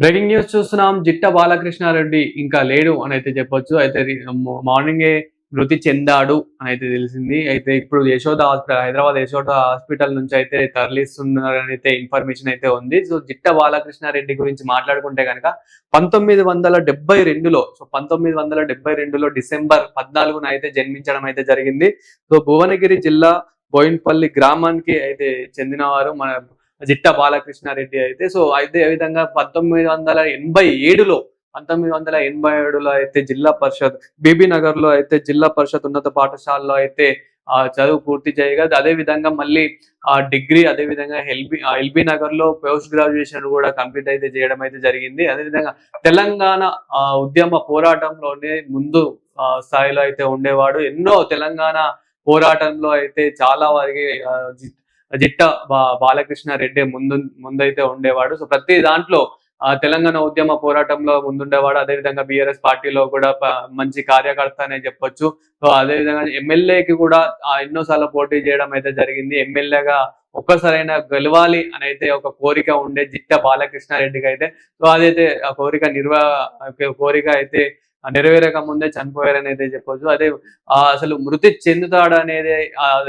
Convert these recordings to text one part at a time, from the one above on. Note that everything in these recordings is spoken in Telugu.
బ్రేకింగ్ న్యూస్ చూస్తున్నాం. జిట్ట బాలకృష్ణారెడ్డి ఇంకా లేడు అని అయితే చెప్పొచ్చు. అయితే మార్నింగే మృతి చెందాడు అని అయితే తెలిసింది. అయితే ఇప్పుడు యశోద హాస్పిటల్ హైదరాబాద్ యశోద హాస్పిటల్ నుంచి అయితే తరలిస్తున్నారని అయితే ఇన్ఫర్మేషన్ అయితే ఉంది. సో జిట్ట బాలకృష్ణారెడ్డి గురించి మాట్లాడుకుంటే కనుక పంతొమ్మిది వందల డెబ్బై రెండులో సో పంతొమ్మిది వందల డెబ్బై రెండులో డిసెంబర్ పద్నాలుగున అయితే జన్మించడం అయితే జరిగింది. సో భువనగిరి జిల్లా బోయిన్పల్లి గ్రామానికి అయితే చెందినవారు. మన జిట్ట బాలకృష్ణారెడ్డి అయితే సో అయితే విధంగా పంతొమ్మిది వందల ఎనభై ఏడులో పంతొమ్మిది వందల ఎనభై ఏడులో అయితే జిల్లా పరిషత్ బీబీ నగర్లో అయితే జిల్లా పరిషత్ ఉన్నత పాఠశాలలో అయితే ఆ చదువు పూర్తి చేయగా అదే విధంగా మళ్ళీ ఆ డిగ్రీ అదే విధంగా ఎల్బి ఎల్బీ నగర్లో పోస్ట్ గ్రాడ్యుయేషన్ కూడా కంప్లీట్ అయితే చేయడం అయితే జరిగింది. అదే విధంగా తెలంగాణ ఆ, ఉద్యమ పోరాటంలోనే ముందు ఆ, స్థాయిలో అయితే ఉండేవాడు. ఎన్నో తెలంగాణ పోరాటంలో అయితే చాలా వారికి జిట్ట బాలకృష్ణ రెడ్డి ముందు ముందైతే ఉండేవాడు. సో ప్రతి దాంట్లో ఆ తెలంగాణ ఉద్యమ పోరాటంలో ముందుండేవాడు. అదే విధంగా బిఆర్ఎస్ పార్టీలో కూడా మంచి కార్యకర్త అనే చెప్పొచ్చు. సో అదే విధంగా ఎమ్మెల్యేకి కూడా ఆ ఎన్నోసార్లు పోటీ చేయడం అయితే జరిగింది. ఎమ్మెల్యేగా ఒక్కసారైనా గెలవాలి అని అయితే ఒక కోరిక ఉండే జిట్ట బాలకృష్ణారెడ్డికి అయితే సో అదైతే ఆ కోరిక నిర్వా కోరిక అయితే నెరవేరక ముందే చనిపోయారని అయితే చెప్పొచ్చు. అదే అసలు మృతి చెందుతాడు అనేది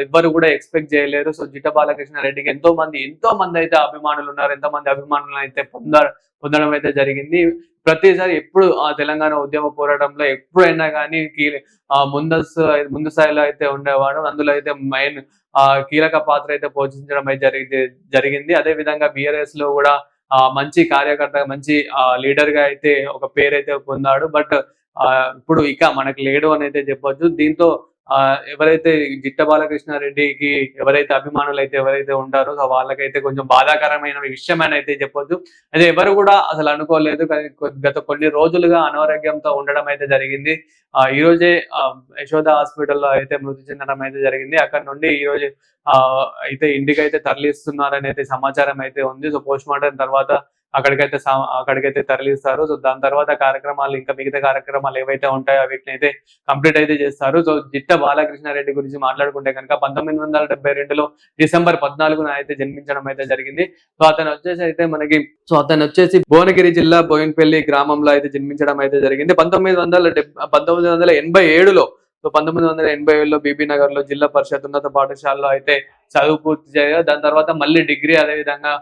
ఎవ్వరు కూడా ఎక్స్పెక్ట్ చేయలేరు. సో జిట్ట బాలకృష్ణారెడ్డికి ఎంతో మంది ఎంతో మంది అయితే అభిమానులు ఉన్నారు ఎంతో మంది అభిమానులు అయితే పొంద పొందడం అయితే జరిగింది. ప్రతిసారి ఎప్పుడు ఆ తెలంగాణ ఉద్యమ పోరాటంలో ఎప్పుడైనా కానీ ఆ ముందస్తు ముందు స్థాయిలో అయితే ఉండేవాడు. అందులో అయితే మెయిన్ ఆ కీలక పాత్ర అయితే పోషించడం అయితే జరిగి జరిగింది. అదే విధంగా బిఆర్ఎస్లో కూడా ఆ మంచి కార్యకర్త మంచి ఆ లీడర్గా అయితే ఒక పేరు అయితే పొందాడు. బట్ ఇప్పుడు ఇక మనకు లేడు అని అయితే చెప్పొచ్చు. దీంతో ఆ ఎవరైతే జిట్ట బాలకృష్ణారెడ్డికి ఎవరైతే అభిమానులు అయితే ఎవరైతే ఉంటారో సో వాళ్ళకైతే కొంచెం బాధాకరమైన విషయం అని అయితే చెప్పొచ్చు. అయితే ఎవరు కూడా అసలు అనుకోలేదు. కానీ గత కొన్ని రోజులుగా అనారోగ్యంతో ఉండడం అయితే జరిగింది. ఆ ఈ రోజే యశోద హాస్పిటల్లో అయితే మృతి చెందడం అయితే జరిగింది. అక్కడ నుండి ఈ రోజు ఆ అయితే ఇంటికి అయితే తరలిస్తున్నారని అయితే సమాచారం అయితే ఉంది. సో పోస్ట్ మార్టం తర్వాత అక్కడికైతే సా- అక్కడికైతే తరలిస్తారు. సో దాని తర్వాత కార్యక్రమాలు ఇంకా మిగతా కార్యక్రమాలు ఏవైతే ఉంటాయో వీటిని అయితే కంప్లీట్ అయితే చేస్తారు. సో జిట్ట బాలకృష్ణారెడ్డి గురించి మాట్లాడుకుంటే కనుక పంతొమ్మిది వందల డెబ్బై రెండులో డిసెంబర్ పద్నాలుగున అయితే జన్మించడం అయితే జరిగింది. సో అతను వచ్చేసి అయితే మనకి సో అతను వచ్చేసి భువనగిరి జిల్లా బోయిన్పల్లి గ్రామంలో అయితే జన్మించడం అయితే జరిగింది. పంతొమ్మిది వందల పంతొమ్మిది వందల ఎనభై ఏడులో సో పంతొమ్మిది వందల ఎనభై ఏడులో బీబీ నగర్లో జిల్లా పరిషత్ ఉన్నత పాఠశాలలో అయితే చదువు పూర్తి చేయగా దాని తర్వాత మళ్ళీ డిగ్రీ అదే విధంగా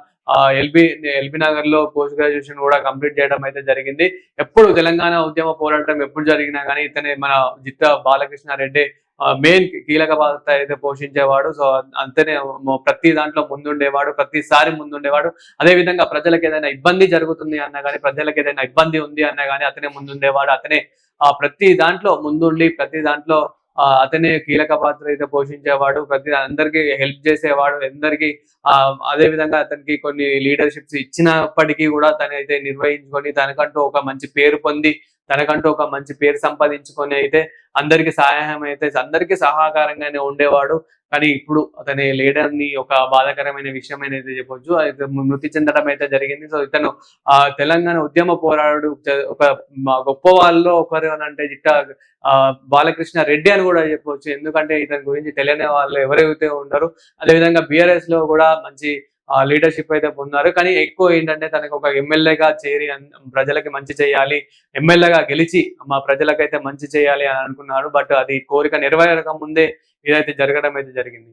ఎల్బి ఎల్బి నగర్లో పోస్ట్ గ్రాడ్యుయేషన్ కూడా కంప్లీట్ చేయడం అయితే జరిగింది. ఎప్పుడు తెలంగాణ ఉద్యమ పోరాటం ఎప్పుడు జరిగినా కానీ ఇతనే మన జిత్త బాలకృష్ణారెడ్డి మెయిన్ కీలక పాత్ర అయితే పోషించేవాడు. సో అంతనే ప్రతి దాంట్లో ముందుండేవాడు ప్రతిసారి ముందుండేవాడు. అదే విధంగా ప్రజలకు ఏదైనా ఇబ్బంది జరుగుతుంది అన్నా కానీ ప్రజలకు ఏదైనా ఇబ్బంది ఉంది అన్నా కానీ అతనే ముందుండేవాడు. అతనే ఆ ప్రతి దాంట్లో ముందుండి ప్రతి దాంట్లో అతనే కీలక పాత్ర అయితే పోషించేవాడు ప్రతి అందరికి హెల్ప్ చేసేవాడు అందరికి ఆ అదే విధంగా అతనికి కొన్ని లీడర్షిప్స్ ఇచ్చినప్పటికీ కూడా తనైతే నిర్వహించుకొని తనకంటూ ఒక మంచి పేరు పొంది తనకంటూ ఒక మంచి పేరు సంపాదించుకొని అయితే అందరికి సహాయం అయితే అందరికి సహకారంగానే ఉండేవాడు. కానీ ఇప్పుడు అతని లీడర్ని ఒక బాధాకరమైన విషయం అనేది చెప్పొచ్చు. అయితే మృతి చెందడం అయితే జరిగింది. సో ఇతను ఆ తెలంగాణ ఉద్యమ పోరాడు. ఒక గొప్ప వాళ్ళలో ఒకరు అని అంటే జిట్ట ఆ బాలకృష్ణ రెడ్డి అని కూడా చెప్పవచ్చు ఎందుకంటే ఇతని గురించి తెలియని వాళ్ళు ఎవరైతే ఉన్నారో అదేవిధంగా బిఆర్ఎస్లో కూడా మంచి లీడర్షిప్ అయితే పొందారు. కానీ ఎక్కువ ఏంటంటే తనకు ఒక ఎమ్మెల్యేగా చేరి ప్రజలకి మంచి చేయాలి ఎమ్మెల్యేగా గెలిచి మా ప్రజలకైతే మంచి చేయాలి అని అనుకున్నారు బట్ అది కోరిక నెరవేరక ముందే ఇదైతే జరగడం అయితే జరిగింది.